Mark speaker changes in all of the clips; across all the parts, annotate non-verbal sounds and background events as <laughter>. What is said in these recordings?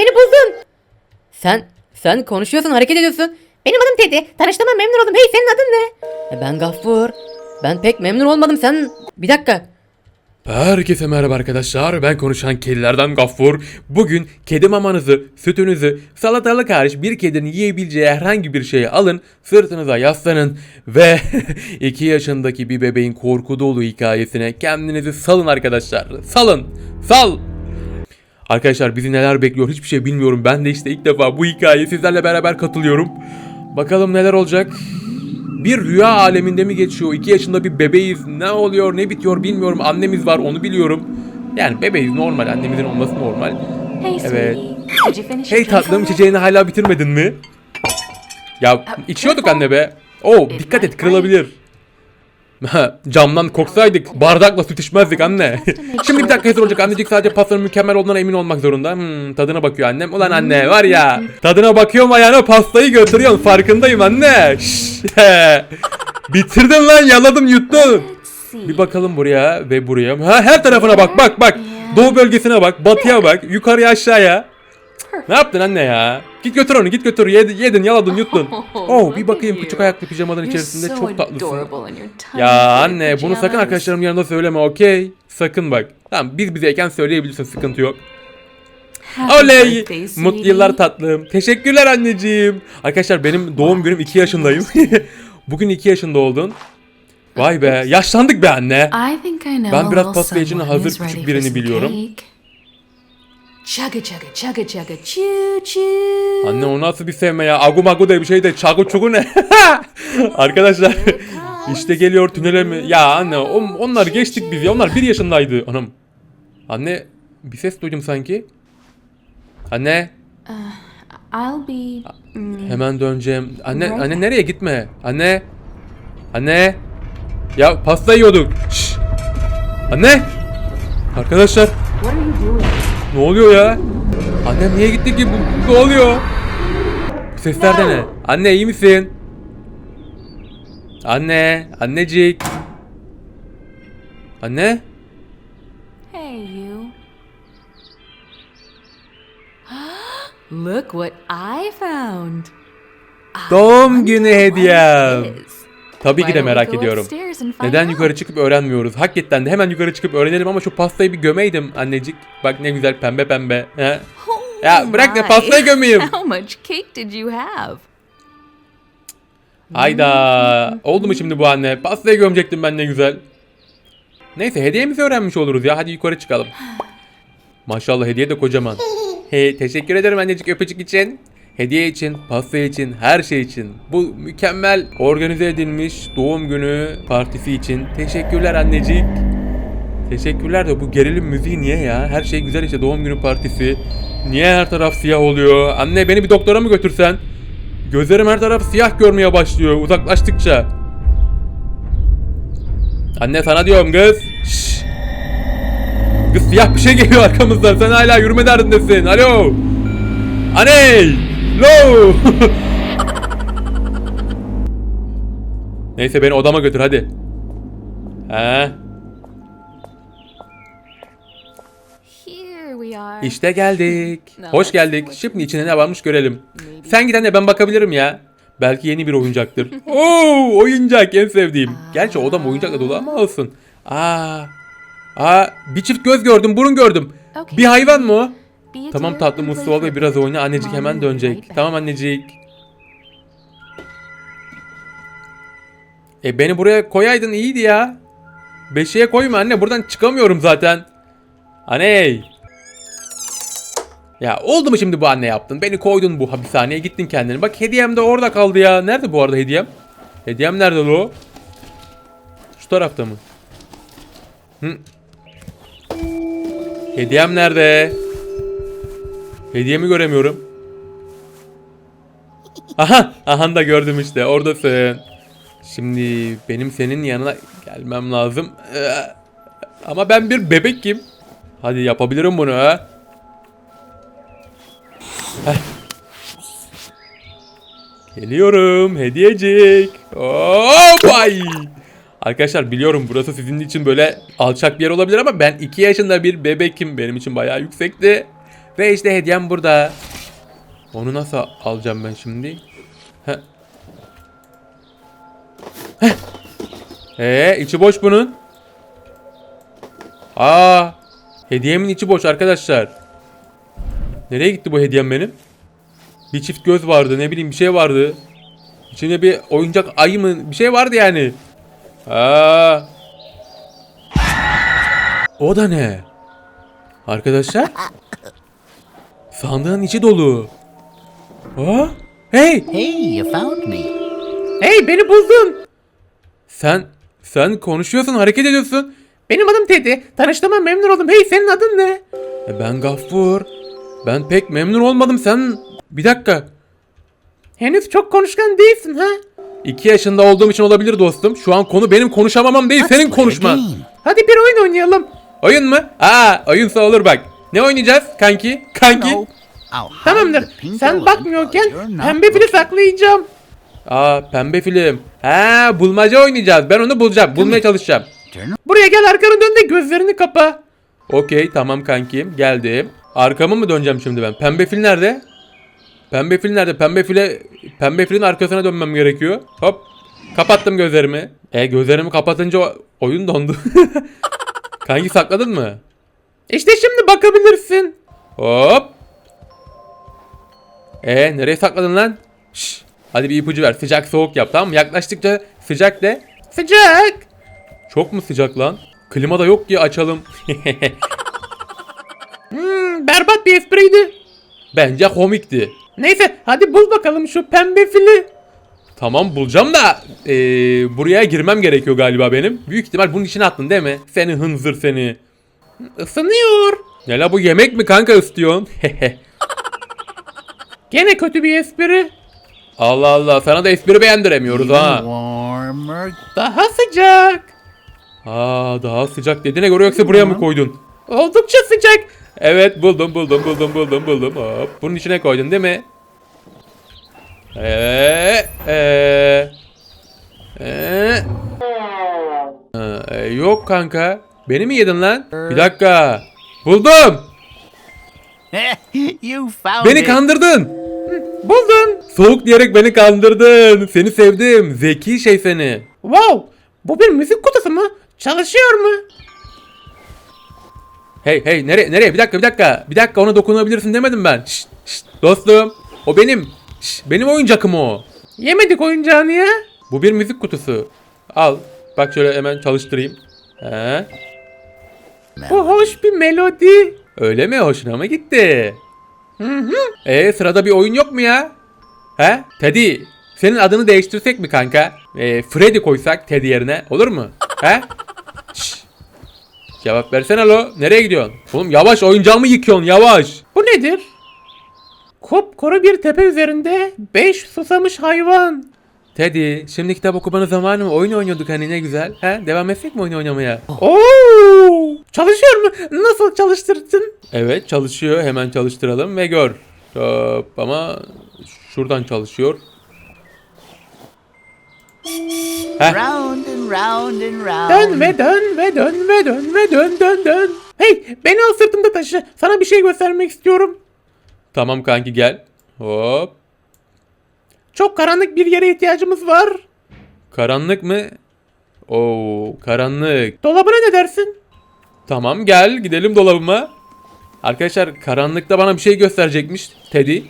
Speaker 1: beni buldun.
Speaker 2: Sen, sen konuşuyorsun, hareket ediyorsun.
Speaker 1: Benim adım Teddy. Tanıştığıma memnun oldum. Hey senin adın ne?
Speaker 2: E, Ben Gaffur. Ben pek memnun olmadım. Sen, bir dakika.
Speaker 3: Herkese merhaba arkadaşlar. Ben konuşan kedilerden Gaffur. Bugün kedi mamanızı, sütünüzü, salatalık hariç bir kedinin yiyebileceği herhangi bir şeyi alın, sırtınıza yaslanın ve <laughs> 2 yaşındaki bir bebeğin korku dolu hikayesine kendinizi salın arkadaşlar. Salın. Sal. Arkadaşlar bizi neler bekliyor hiçbir şey bilmiyorum. Ben de işte ilk defa bu hikayeye sizlerle beraber katılıyorum. Bakalım neler olacak. Bir rüya aleminde mi geçiyor? 2 yaşında bir bebeğiz. Ne oluyor ne bitiyor bilmiyorum. Annemiz var onu biliyorum. Yani bebeğiz normal. Annemizin olması normal.
Speaker 4: Hey,
Speaker 3: Evet. Hey tatlım içeceğini hala bitirmedin mi? Ya içiyorduk anne be. Oo dikkat et kırılabilir. Camdan koksaydık bardakla süt içmezdik anne. <laughs> Şimdi bir dakika hazır olacak annecik sadece pastanın mükemmel olduğuna emin olmak zorunda. Hmm, tadına bakıyor annem. Ulan anne var ya tadına bakıyorum ayağına pastayı götürüyorsun farkındayım anne. Şşş. Bitirdin lan yaladım
Speaker 4: see.
Speaker 3: Bir bakalım buraya ve buraya. Ha, her tarafına bak bak bak. Doğu bölgesine bak, batıya bak, yukarıya aşağıya. Ne yaptın anne ya? Git götür onu, git götür. Yedin, yedin yaladın, yuttun. <laughs> Oh, bir bakayım küçük ayaklı pijamaların
Speaker 4: You're
Speaker 3: içerisinde çok tatlısın. Ya anne bunu sakın arkadaşlarım yanında söyleme, okey? Sakın bak. Tamam biz bizeyken söyleyebilirsin, sıkıntı yok. Oley! Mutlu yıllar tatlım. Teşekkürler anneciğim. Arkadaşlar benim doğum günüm 2 yaşındayım. <laughs> Bugün 2 yaşında oldun. Vay be, yaşlandık be anne. Ben biraz
Speaker 4: someone
Speaker 3: hazır küçük birini biliyorum.
Speaker 4: Chugga chugga chugga chugga choo choo.
Speaker 3: Anne o nasıl bir sevme ya? Agu magu diye bir şey de çagu çugu ne? <laughs> Arkadaşlar <laughs> işte geliyor tünele mi? Ya anne on- onlar geçtik biz ya. Onlar bir yaşındaydı. Anam. Anne bir ses duydum sanki. Anne
Speaker 4: I'll be. mm,
Speaker 3: hemen döneceğim. Anne
Speaker 4: Right.
Speaker 3: anne nereye gitme? Anne. Anne. Ya pasta yiyorduk. Şşş. Anne. Arkadaşlar
Speaker 4: What are you doing?
Speaker 3: Ne oluyor ya? Annem niye gitti ki? Bu, ne oluyor? Bu sesler de ne? Anne iyi misin? Anne, annecik. Anne?
Speaker 4: Hey, you. <gasps> Look what I found.
Speaker 3: Doğum günü hediyem. Tabii ki de merak ediyorum. Neden yukarı çıkıp öğrenmiyoruz? Hakikaten de hemen yukarı çıkıp öğrenelim ama şu pastayı bir gömeydim annecik. Bak ne güzel pembe pembe. He?
Speaker 4: Oh
Speaker 3: Ya bırak da pastayı gömeyim. <laughs>
Speaker 4: How much cake did you have?
Speaker 3: Hayda. Oldu mu şimdi bu anne? Pastayı gömecektim ben ne güzel. Neyse hediyemizi öğrenmiş oluruz ya. Hadi yukarı çıkalım. Maşallah hediye de kocaman. Hey teşekkür ederim annecik öpücük için. Hediye için, pasta için, her şey için. Bu mükemmel organize edilmiş doğum günü partisi için. Teşekkürler annecik. Teşekkürler de bu gerilim müziği niye ya? Her şey güzel işte doğum günü partisi. Niye her taraf siyah oluyor? Anne beni bir doktora mı götürsen? Gözlerim her taraf siyah görmeye başlıyor uzaklaştıkça. Anne sana diyorum kız. Şşş. Kız siyah bir şey geliyor arkamızdan. Sen hala yürüme derdindesin. Alo. Anne. Lo. <laughs> Neyse beni odama götür hadi. He. İşte geldik.
Speaker 4: No,
Speaker 3: Hoş geldik. Şimdi içine ne varmış görelim. Sen giden de ben bakabilirim ya. Belki yeni bir oyuncaktır. <laughs> Oo, oyuncak en sevdiğim. Gerçi odam oyuncakla dolu ama olsun. Aa. Aa, bir çift göz gördüm, burun gördüm. Bir hayvan mı o? Tamam tatlım uslu ol ve biraz oyna. Annecik hemen dönecek. Tamam annecik. E beni buraya koyaydın iyiydi ya. Beşiğe koyma anne buradan çıkamıyorum zaten. Aney. Ya oldu mu şimdi bu anne yaptın? Beni koydun bu hapishaneye gittin kendini. Bak hediyem de orada kaldı ya. Nerede bu arada hediyem? Hediyem nerede lo? Şu tarafta mı? Hı. Hediyem nerede? Hediyemi göremiyorum. Aha, aha da gördüm işte. Oradasın. Şimdi benim senin yanına gelmem lazım. Ee, Ama ben bir bebek kim? Hadi yapabilirim bunu ha. Geliyorum hediyecik. Hop ay. Arkadaşlar biliyorum burası sizin için böyle alçak bir yer olabilir ama ben 2 yaşında bir bebekim. Benim için bayağı yüksekti. Ve işte hediyem burada. Onu nasıl alacağım ben şimdi? Heh. Heh. Ee, içi boş bunun. Aa, hediyemin içi boş arkadaşlar. Nereye gitti bu hediyem benim? Bir çift göz vardı, ne bileyim bir şey vardı. İçinde bir oyuncak ayı mı bir şey vardı yani. Aa. O da ne? Arkadaşlar? Sandığın içi dolu. Aa, hey!
Speaker 5: Hey, you found me.
Speaker 1: Hey beni buldun.
Speaker 3: Sen sen konuşuyorsun, hareket ediyorsun.
Speaker 1: Benim adım Teddy. Tanıştığıma memnun oldum. Hey senin adın ne?
Speaker 3: E ben Gaffur. Ben pek memnun olmadım. Sen bir dakika.
Speaker 1: Henüz çok konuşkan değilsin ha?
Speaker 3: 2 yaşında olduğum için olabilir dostum. Şu an konu benim konuşamamam değil, senin konuşman.
Speaker 1: Hadi bir oyun oynayalım.
Speaker 3: Oyun mu? Aa, oyunsa olur bak. Ne oynayacağız kanki? Kanki?
Speaker 1: Tamamdır. Sen bakmıyorken pembe fili saklayacağım.
Speaker 3: Aa, pembe film. Ha, bulmaca oynayacağız. Ben onu bulacağım. Bulmaya çalışacağım.
Speaker 1: Buraya gel arkanı dön de gözlerini kapa.
Speaker 3: Okey, tamam kankim. Geldim. Arkamı mı döneceğim şimdi ben? Pembe fil nerede? Pembe fil nerede? Pembe file pembe filin arkasına dönmem gerekiyor. Hop. Kapattım gözlerimi. E gözlerimi kapatınca oyun dondu. <laughs> Kanki sakladın mı?
Speaker 1: İşte şimdi bakabilirsin.
Speaker 3: Hop. E nereye sakladın lan? Şş, hadi bir ipucu ver. Sıcak soğuk yap tamam mı? Yaklaştıkça sıcak de.
Speaker 1: Sıcak.
Speaker 3: Çok mu sıcak lan? Klima da yok ki açalım. <laughs>
Speaker 1: Hmm, berbat bir espriydi.
Speaker 3: Bence komikti.
Speaker 1: Neyse hadi bul bakalım şu pembe fili.
Speaker 3: Tamam bulacağım da e, buraya girmem gerekiyor galiba benim. Büyük ihtimal bunun içine attın değil mi? Seni hınzır seni.
Speaker 1: Isınıyor.
Speaker 3: Ne la bu yemek mi kanka istiyorsun? <laughs>
Speaker 1: Gene kötü bir espri.
Speaker 3: Allah Allah sana da espri beğendiremiyoruz
Speaker 5: Even
Speaker 3: ha.
Speaker 5: warmer.
Speaker 1: Daha sıcak.
Speaker 3: Aa daha sıcak dediğine göre yoksa buraya mı koydun?
Speaker 1: Oldukça sıcak.
Speaker 3: Evet buldum buldum buldum buldum buldum. Hop bunun içine koydun değil mi? Eee eee eee Ha, e, yok kanka. Beni mi yedin lan? Bir dakika. Buldum. <laughs>
Speaker 5: you found
Speaker 3: Beni kandırdın.
Speaker 1: Buldun.
Speaker 3: Soğuk diyerek beni kandırdın. Seni sevdim. Zeki şey seni.
Speaker 1: Wow. Bu bir müzik kutusu mu? Çalışıyor mu?
Speaker 3: Hey hey nereye nereye bir dakika bir dakika. Bir dakika ona dokunabilirsin demedim ben. Şşt, şşt, dostum. O benim. Şşt, benim oyuncakım o.
Speaker 1: Yemedik oyuncağını ya.
Speaker 3: Bu bir müzik kutusu. Al. Bak şöyle hemen çalıştırayım. He?
Speaker 1: Bu hoş bir melodi.
Speaker 3: Öyle mi? Hoşuna mı gitti? Hı hı. E sırada bir oyun yok mu ya? He? Teddy. Senin adını değiştirsek mi kanka? E, Freddy koysak Teddy yerine. Olur mu? He? Şşş. Cevap versene lo. Nereye gidiyorsun? Oğlum yavaş oyuncağımı yıkıyorsun yavaş.
Speaker 1: Bu nedir? Kupkuru bir tepe üzerinde beş susamış hayvan.
Speaker 3: Teddy şimdi kitap okumanın zamanı mı? Oyun oynuyorduk hani ne güzel. He? Devam etsek mi oyun oynamaya?
Speaker 1: Oo! Çalışıyor mu? Nasıl çalıştırdın?
Speaker 3: Evet çalışıyor. Hemen çalıştıralım ve gör. Hop, ama şuradan çalışıyor. Heh.
Speaker 5: Round and round and round.
Speaker 1: Dön ve dön ve dön ve dön ve dön dön dön. Hey beni al sırtımda taşı. Sana bir şey göstermek istiyorum.
Speaker 3: Tamam kanki gel. Hop.
Speaker 1: Çok karanlık bir yere ihtiyacımız var.
Speaker 3: Karanlık mı? Oo, karanlık.
Speaker 1: Dolabına ne dersin?
Speaker 3: Tamam gel gidelim dolabıma. Arkadaşlar karanlıkta bana bir şey gösterecekmiş Teddy.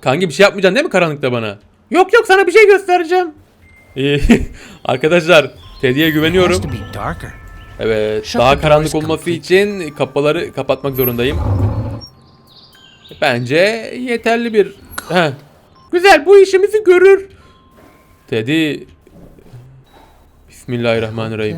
Speaker 3: Kanki bir şey yapmayacaksın değil mi karanlıkta bana?
Speaker 1: Yok yok sana bir şey göstereceğim.
Speaker 3: İyi. <laughs> Arkadaşlar Teddy'ye güveniyorum. Evet, daha karanlık olması için kapıları kapatmak zorundayım. Bence yeterli bir... Heh,
Speaker 1: Güzel bu işimizi görür.
Speaker 3: Teddy... Bismillahirrahmanirrahim.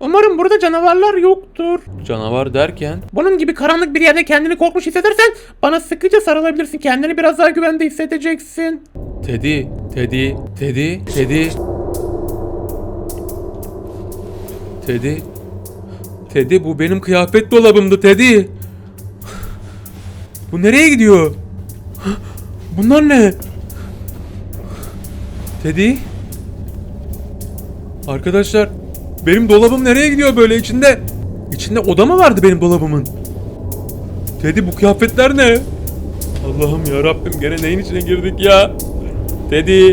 Speaker 1: Umarım burada canavarlar yoktur.
Speaker 3: Canavar derken...
Speaker 1: Bunun gibi karanlık bir yerde kendini korkmuş hissedersen bana sıkıca sarılabilirsin. Kendini biraz daha güvende hissedeceksin.
Speaker 3: Teddy, Teddy, Teddy, Teddy... Teddy... Teddy bu benim kıyafet dolabımdı Teddy. Bu nereye gidiyor? Bunlar ne? Teddy? Arkadaşlar benim dolabım nereye gidiyor böyle içinde? İçinde oda mı vardı benim dolabımın? Teddy bu kıyafetler ne? Allah'ım ya Rabbim gene neyin içine girdik ya? Teddy